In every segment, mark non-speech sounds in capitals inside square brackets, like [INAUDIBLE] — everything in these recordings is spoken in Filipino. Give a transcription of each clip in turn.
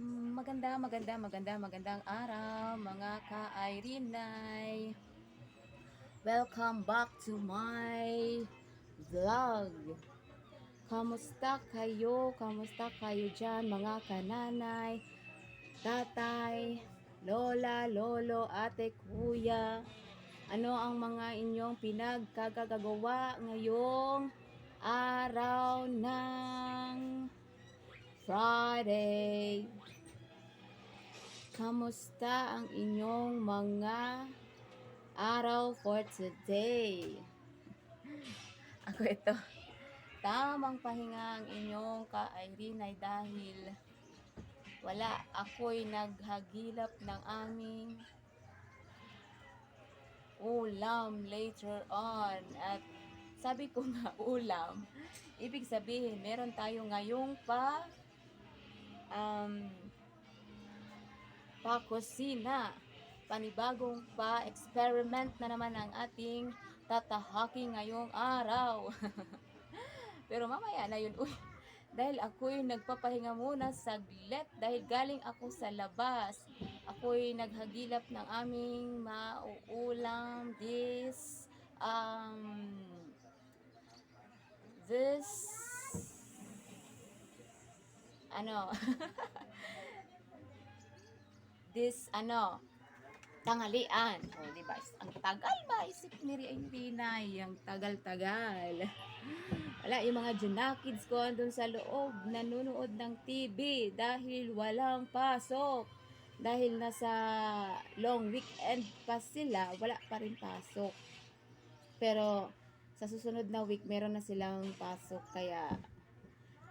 Maganda, maganda, maganda, magandang araw mga ka-Irinay. Welcome back to my vlog. Kamusta kayo? Kamusta kayo dyan mga kananay, tatay, lola, lolo, ate, kuya? Ano ang mga inyong pinagkagagawa ngayong araw ng Friday? Kamusta ang inyong mga araw for today? [LAUGHS] Ako ito. Tamang pahinga ang inyong ka-Irene ay dahil wala ako'y naghagilap ng aming ulam later on. At sabi ko nga [LAUGHS] ulam, ibig sabihin meron tayo ngayong pa um, pa-kusina. Panibagong pa-experiment na naman ang ating tatahaking ngayong araw. [LAUGHS] Pero mamaya na yun. Uy, dahil ako'y nagpapahinga muna saglit dahil galing ako sa labas. Ako'y naghagilap ng aming mauulam this um this ano [LAUGHS] this ano tanghalian. O, di ba? Ang tagal ba? Isip ni Rinay. Ang tagal-tagal. [LAUGHS] Wala, yung mga junakids ko andun sa loob, nanonood ng TV dahil walang pasok. Dahil nasa long weekend pa sila, wala pa rin pasok. Pero sa susunod na week, meron na silang pasok. Kaya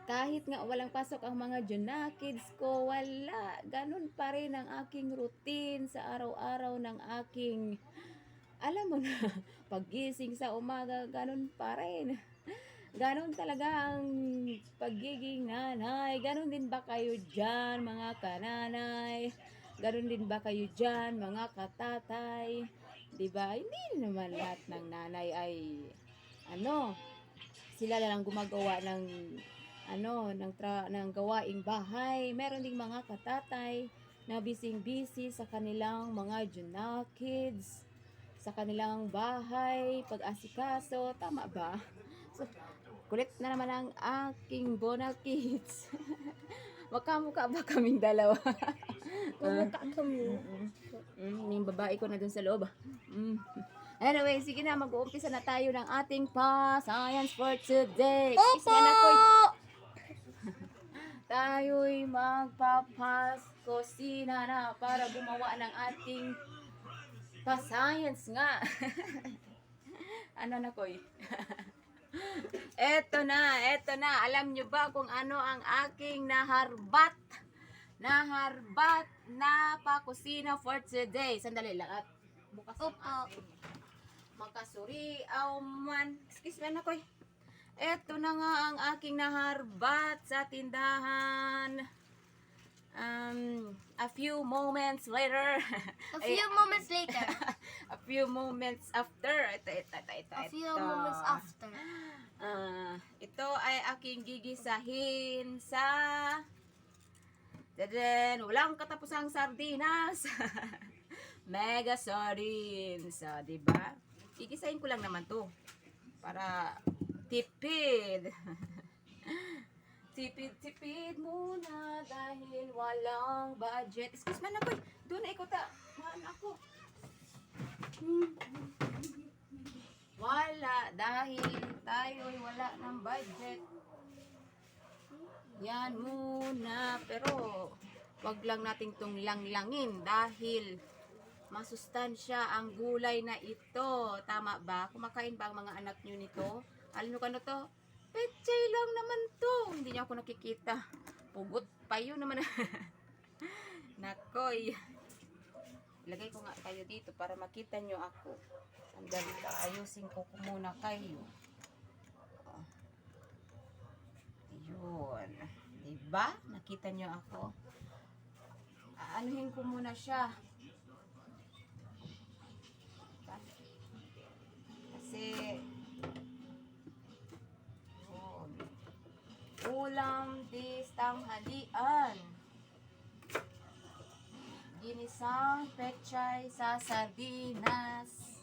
kahit nga walang pasok ang mga junakids ko, wala. Ganun pa rin ang aking routine sa araw-araw ng aking, alam mo na, [LAUGHS] pagising sa umaga, ganun pa rin. Ganon talaga ang pagiging nanay. Ganon din ba kayo dyan, mga kananay? Ganon din ba kayo dyan, mga katatay? 'Di ba? Hindi naman lahat ng nanay ay ano, sila lang gumagawa ng ano, ng tra ng gawaing bahay. Meron ding mga katatay na busy-busy sa kanilang mga kids sa kanilang bahay, pag-asikaso, tama ba? [LAUGHS] So, kulit na naman ang aking Bona Kids. [LAUGHS] Makamukha ba kaming dalawa? [LAUGHS] Kumukha kami. Mm, yung babae ko na dun sa loob. Mm. Anyway, sige na, mag-uumpisa na tayo ng ating pa-science for today. Kiss na na, Tayo'y magpapas-kusina na para gumawa ng ating pa-science nga. [LAUGHS] ano na, Koy? [LAUGHS] eto na, eto na. Alam nyo ba kung ano ang aking naharbat? Naharbat na pakusina for today. Sandali lang at bukas ang Opo. aking makasuri aw man. Excuse me na, Koy. Eto na nga ang aking naharbat sa tindahan. Um, a few moments later. A [LAUGHS] Ay, few moments later. [LAUGHS] a few moments after. Ito, ito, ito, ito. A few ito. moments after. Ah, ito ay aking gigisahin sa Dadan, walang katapusang sardinas. [LAUGHS] Mega sardines, ah, 'di ba? Gigisahin ko lang naman 'to para tipid. [LAUGHS] tipid, tipid muna dahil walang budget. Excuse me na ko. Doon na ikot. Maan ako. Wala dahil tayo'y wala ng budget. Yan muna. Pero wag lang nating tong langlangin dahil masustansya ang gulay na ito. Tama ba? Kumakain ba ang mga anak nyo nito? Alam nyo kano to? Pechay lang naman to. Hindi niya ako nakikita. Pugot pa yun naman. [LAUGHS] Nakoy. Ilagay ko nga kayo dito para makita nyo ako. Sandali lang. Ayusin ko muna kayo. Oh. Yun. Diba? Nakita nyo ako. Aanuhin ko muna siya. Kasi yun. Ulam dis tanghalian. isang pechay sa sardinas.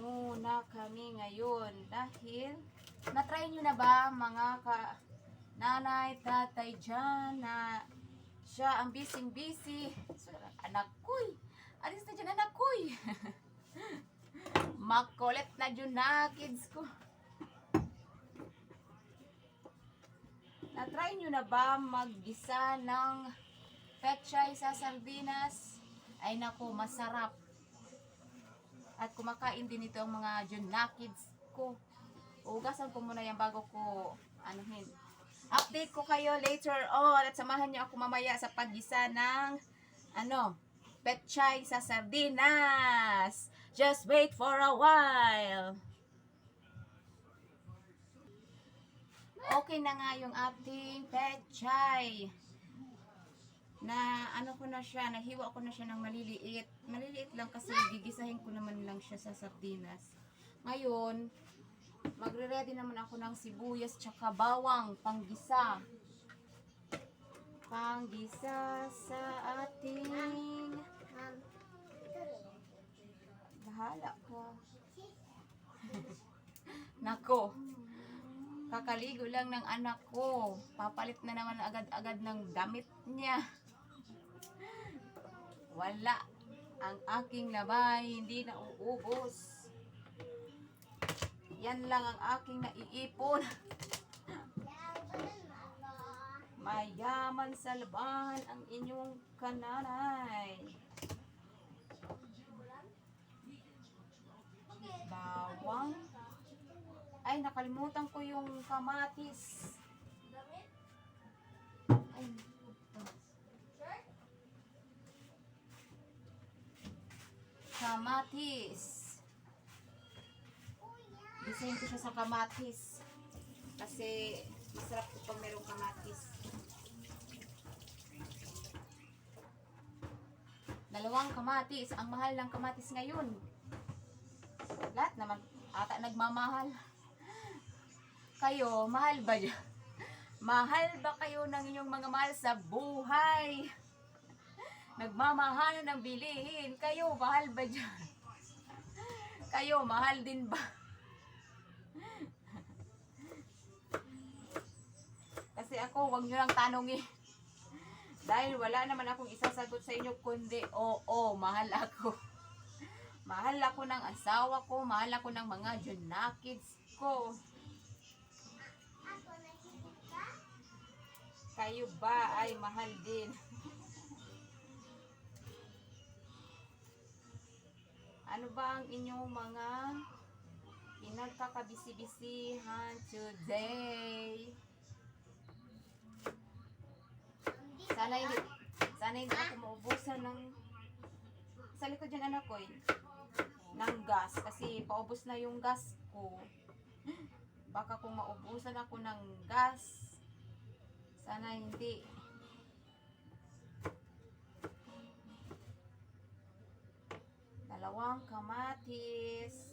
Muna kami ngayon dahil na-try nyo na ba mga ka nanay, tatay dyan na siya ang bising-busy. So, anak ko'y, alis na dyan anak ko'y. [LAUGHS] Makulit na dyan na kids ko. Na-try nyo na ba maggisa ng pechay sa sardinas? Ay nako, masarap. At kumakain din ito ang mga Juna kids ko. Ugasan ko muna yan bago ko anuhin. Update ko kayo later on at samahan niyo ako mamaya sa paggisa ng ano, pechay sa sardinas. Just wait for a while. Okay na nga yung ating pechay. Na ano ko na siya, nahiwa ko na siya ng maliliit. Maliliit lang kasi gigisahin ko naman lang siya sa sardinas. Ngayon, magre-ready naman ako ng sibuyas tsaka bawang panggisa. Panggisa sa ating. Bahala ka. [LAUGHS] Nako. Kakaligo lang ng anak ko. Papalit na naman agad-agad ng damit niya. Wala. Ang aking labay hindi na uubos. Yan lang ang aking naiipon. Mayaman sa laban ang inyong kananay. Bawang. Ay, nakalimutan ko yung kamatis. Ay. Kamatis. Design ko siya sa kamatis. Kasi masarap ko pag merong kamatis. Dalawang kamatis. Ang mahal ng kamatis ngayon. Lahat naman ata nagmamahal. Kayo, mahal ba dyan? Mahal ba kayo ng inyong mga mahal sa buhay? Nagmamahal ng bilihin. Kayo, mahal ba dyan? Kayo, mahal din ba? Kasi ako, wag nyo lang tanongin. Dahil wala naman akong isasagot sa inyo, kundi, oo, mahal ako. Mahal ako ng asawa ko, mahal ako ng mga junakids ko. Kayo ba ay mahal din? Ano ba ang inyong mga pinagkakabisi-bisihan today? Sana hindi, sana hindi ako maubusan ng sa likod dyan anak ko eh, ng gas kasi paubos na yung gas ko. Baka kung maubusan ako ng gas, sana hindi. Dalawang kamatis.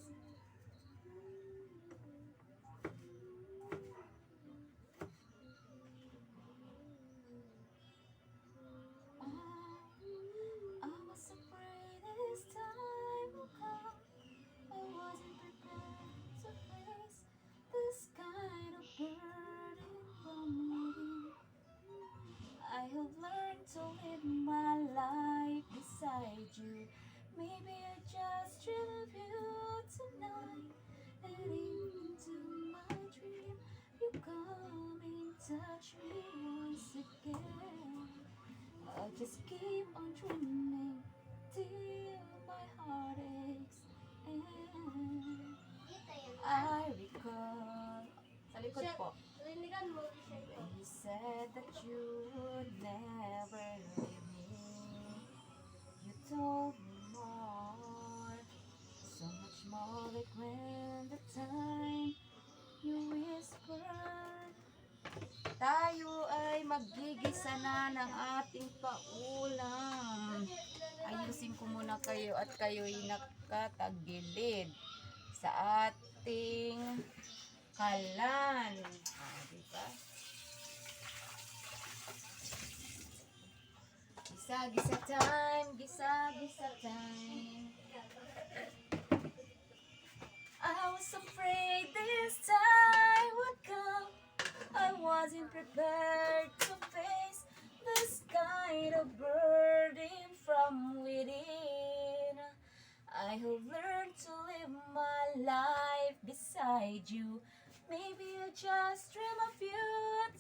I have learned to live my life beside you. Maybe I just dream of you tonight. And into my dream, you come and touch me once again. I just keep on dreaming till my heart aches and I recall sa likod po Rinigan mo siya. when you said that you never leave me you told me more so much more like when the time you whispered tayo ay magigisa na ng ating paulam. Ayusin ko muna kayo at kayo'y nakatagilid sa ating kalan. Ah, diba? Gisa, gisa time, gisa, gisa time. I was afraid this time would come. I wasn't prepared to face this kind of burden from within. I have learned to live my life beside you. Maybe I just dream of you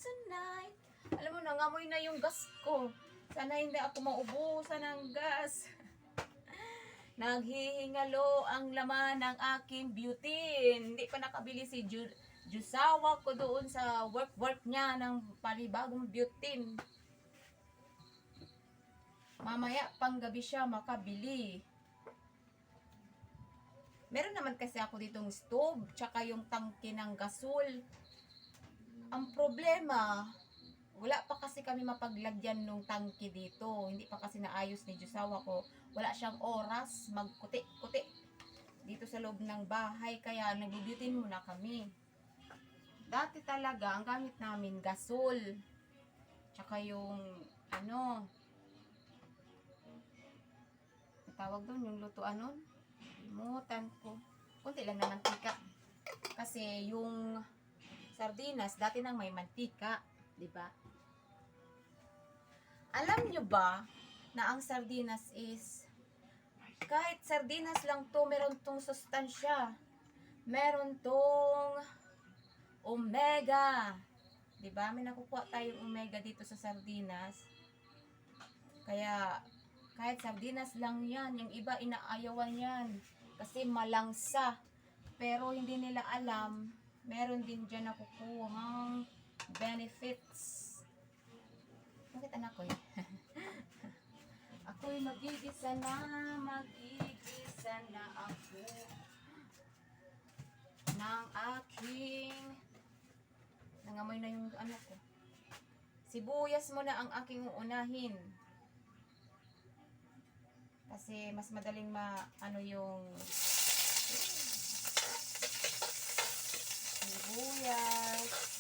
tonight. Alam mo, nangamoy na yung gas ko. Sana hindi ako maubusan ng gas. [LAUGHS] Naghihingalo ang laman ng aking beauty. Hindi pa nakabili si Ju Jusawa ko doon sa work-work niya ng panibagong beauty. Mamaya pang gabi siya makabili. Meron naman kasi ako ditong stove, tsaka yung tangke ng gasol. Ang problema, wala pa kasi kami mapaglagyan nung tangke dito. Hindi pa kasi naayos ni Josawa ko. Wala siyang oras magkuti-kuti dito sa loob ng bahay. Kaya nagbibitin muna kami. Dati talaga, ang gamit namin, gasol. Tsaka yung, ano, tawag doon, yung lutuan nun. Limutan ko. Kunti lang na mantika. Kasi yung sardinas, dati nang may mantika. 'di ba? Alam nyo ba na ang sardinas is kahit sardinas lang to, meron tong sustansya. Meron tong omega. 'Di ba? May nakukuha tayong omega dito sa sardinas. Kaya kahit sardinas lang 'yan, yung iba inaayawan 'yan kasi malangsa. Pero hindi nila alam, meron din diyan nakukuhang benefits. Bakit anak ko eh? [LAUGHS] Ako'y magigisa na, magigisa na ako ng aking nangamoy na yung ano ko. Sibuyas mo na ang aking uunahin. Kasi mas madaling ma ano yung sibuyas.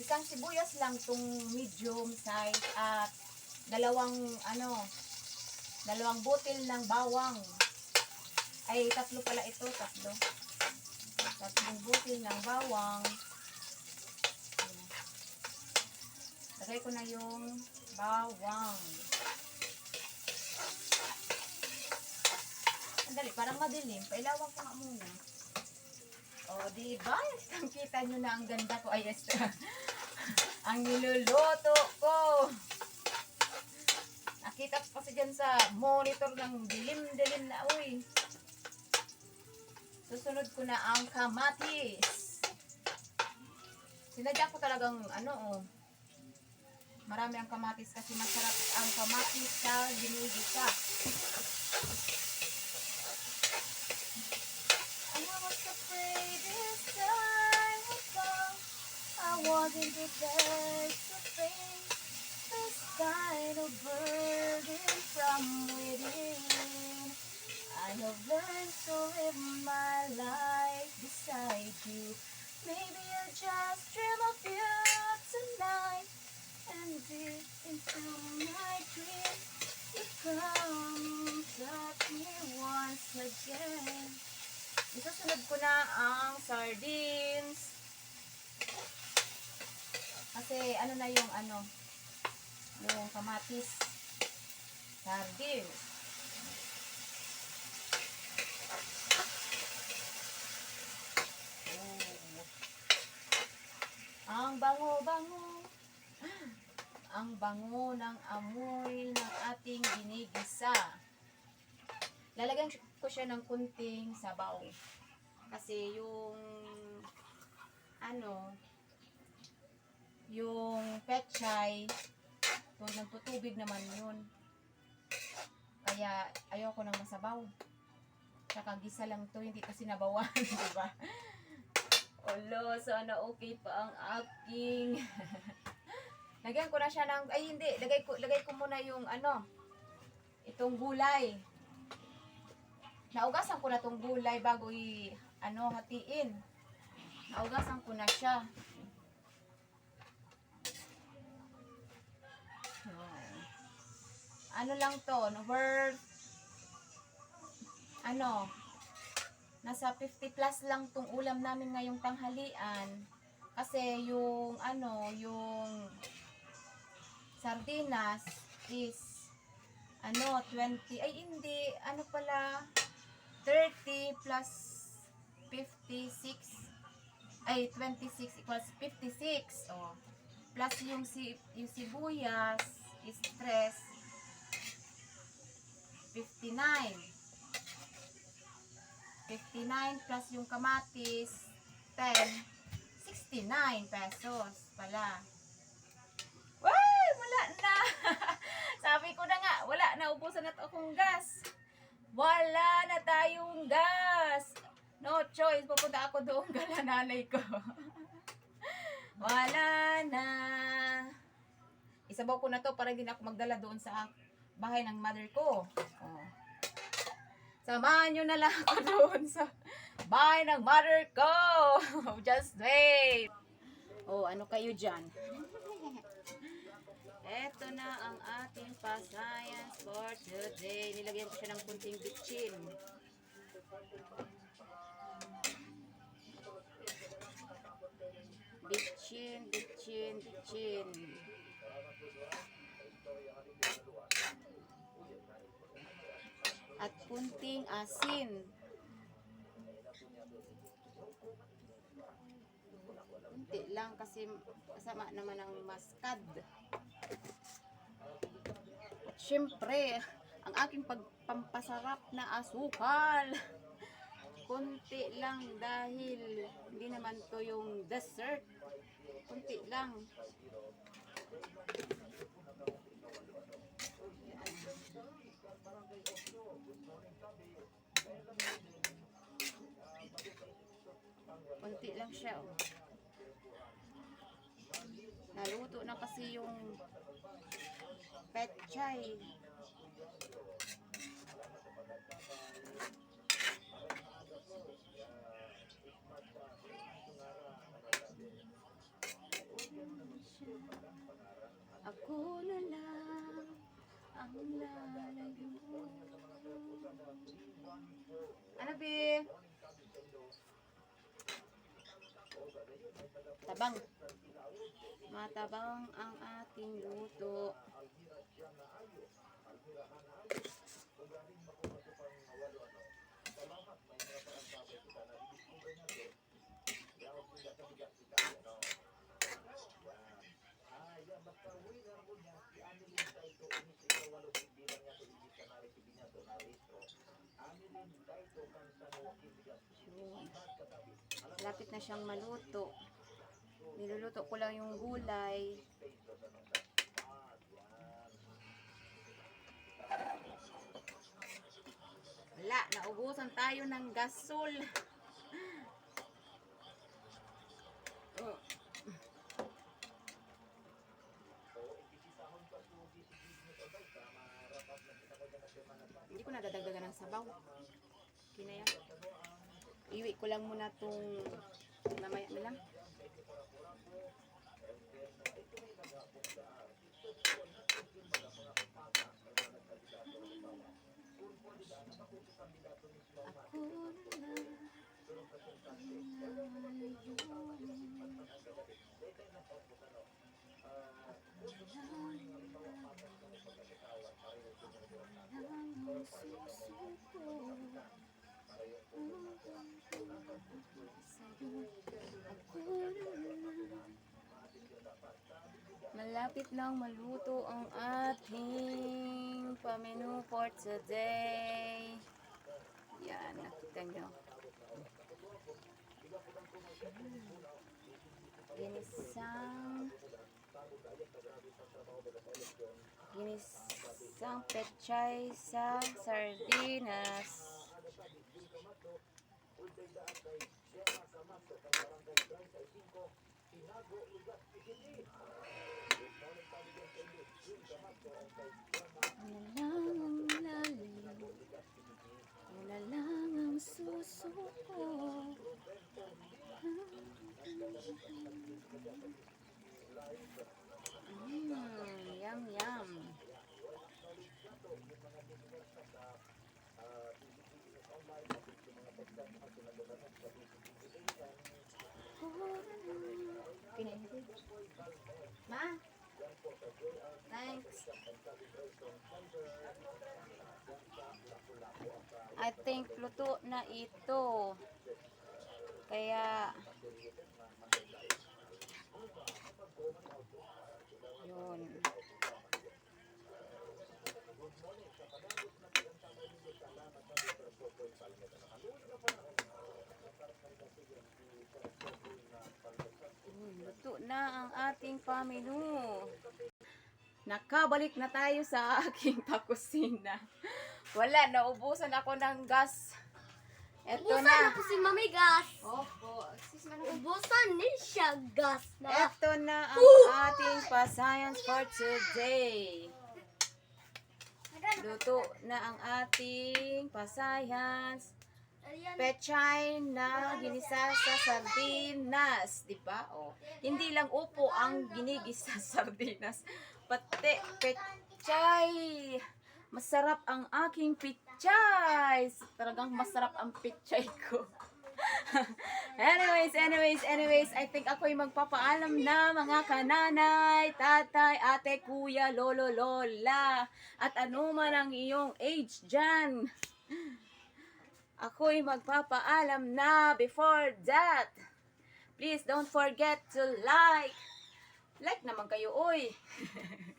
Isang sibuyas lang tong medium size at dalawang ano dalawang butil ng bawang. Ay tatlo pala ito, tatlo. Tatlong butil ng bawang. Lagay ko na yung bawang. Sandali, parang madilim. Pailawan ko nga muna. O, di ba? Kita nyo na ang ganda ko. Ay, yes. [LAUGHS] ang niluluto ko. Nakita ko kasi dyan sa monitor ng dilim-dilim na, uy. Susunod ko na ang kamatis. Sinadya ko talagang, ano, oh. Marami ang kamatis kasi masarap ang kamatis sa ginigisa. I was afraid this time. I wasn't prepared to face this kind of burden from within. I have learned to live my life beside you. Maybe I just dream of you tonight. And deep into my dream, you come touch me once again. Isusunod ko na ang sardines. Kasi ano na yung ano, yung kamatis. Sardines. Oh. Ang bango-bango. [GASPS] Ang bango ng amoy ng ating ginigisa. Lalagyan ko siya ng kunting sabaw. Kasi yung ano yung pechay so nagtutubig naman yun. Kaya ayoko ng masabaw. Tsaka gisa lang to, hindi to sinabawan, [LAUGHS] di ba? Olo, sana okay pa ang aking [LAUGHS] Lagyan ko na siya ng ay hindi, lagay ko lagay ko muna yung ano itong gulay. Naugasan ko na tong gulay bago i ano hatiin. Naugasan ko na siya. Ano lang to, worth, ano, nasa 50 plus lang tong ulam namin ngayong tanghalian. Kasi yung, ano, yung sardinas is, ano, 20, ay hindi, ano pala, 30 plus 56, ay 26 equals 56. Oh. Plus yung si yung sibuyas is 3 59. 59 plus yung kamatis 10 69 pesos pala. Why! Wala na! [LAUGHS] Sabi ko na nga, wala na. Ubusan na to akong gas. Wala na tayong gas. No choice. Pupunta ako doon [LAUGHS] kala nanay ko. [LAUGHS] Wala na. Isabaw ko na to para hindi na ako magdala doon sa bahay ng mother ko. Oh. Samahan nyo na lang ako [LAUGHS] doon sa bahay ng mother ko. [LAUGHS] Just wait. Oh, ano kayo dyan? [LAUGHS] Eto na ang ating pa-science for today. Nilagyan ko siya ng kunting bitchin. Bitchin, bitchin, bitchin. At kunting asin. Kunti lang kasi kasama naman ang maskad. At syempre, ang aking pagpampasarap na asukal. Kunti lang dahil hindi naman to yung dessert. Kunti lang. Kunti lang siya. Oh. Naluto na kasi yung petchay. Ako na lang ang lalayo. Ano, be? Tabang. Matabang ang ating luto. Yun. Lapit na siyang maluto. Niluluto ko lang yung gulay. Wala, naubusan tayo ng gasol. [LAUGHS] Ko nadadagdagan ng sabaw. Kinaya. Iwi ko lang muna tong mamaya na lang. Ako na Malapit lang maluto ang ating pamenu for today. Yan, nakita nyo. Ginisang Ginisang pechay sa sardinas. Yan lang ang lalayo. Yan lang ang susuko. Mm, yum yum. Ma? Thanks. I think luto na ito. Kaya yun. Luto na ang ating pamenu. Nakabalik na tayo sa [LAUGHS] aking pakusina. Wala, naubusan ako ng gas. Eto Ubusan na. na po si Mami Gas. Opo. Sis, manong- Ubusan din siya gas na. Ito na ang ating pa-science for today. Luto na ang ating pa-science. Ayan. Pechay na ginisa sa sardinas, di ba? O, hindi lang upo ang ginigisa sa sardinas, pati pechay. Masarap ang aking pechay. Talagang masarap ang pechay ko. [LAUGHS] anyways, anyways, anyways, I think ako'y magpapaalam na mga kananay, tatay, ate, kuya, lolo, lola, at anuman ang iyong age dyan. [LAUGHS] Ako'y magpapaalam na before that. Please don't forget to like. Like naman kayo, oy. [LAUGHS]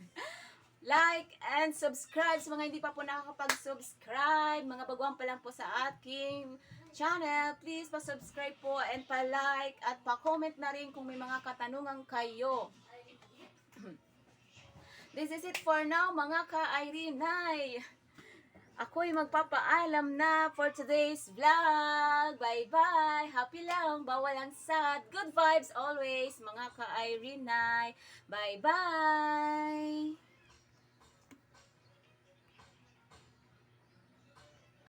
like and subscribe sa mga hindi pa po nakakapag-subscribe. Mga baguhan pa lang po sa aking channel. Please pa-subscribe po and pa-like at pa-comment na rin kung may mga katanungan kayo. [CLEARS THROAT] This is it for now, mga ka-Irinay. Ako'y magpapaalam na for today's vlog. Bye-bye. Happy lang, bawal ang sad. Good vibes always, mga ka-Irinay. Bye-bye.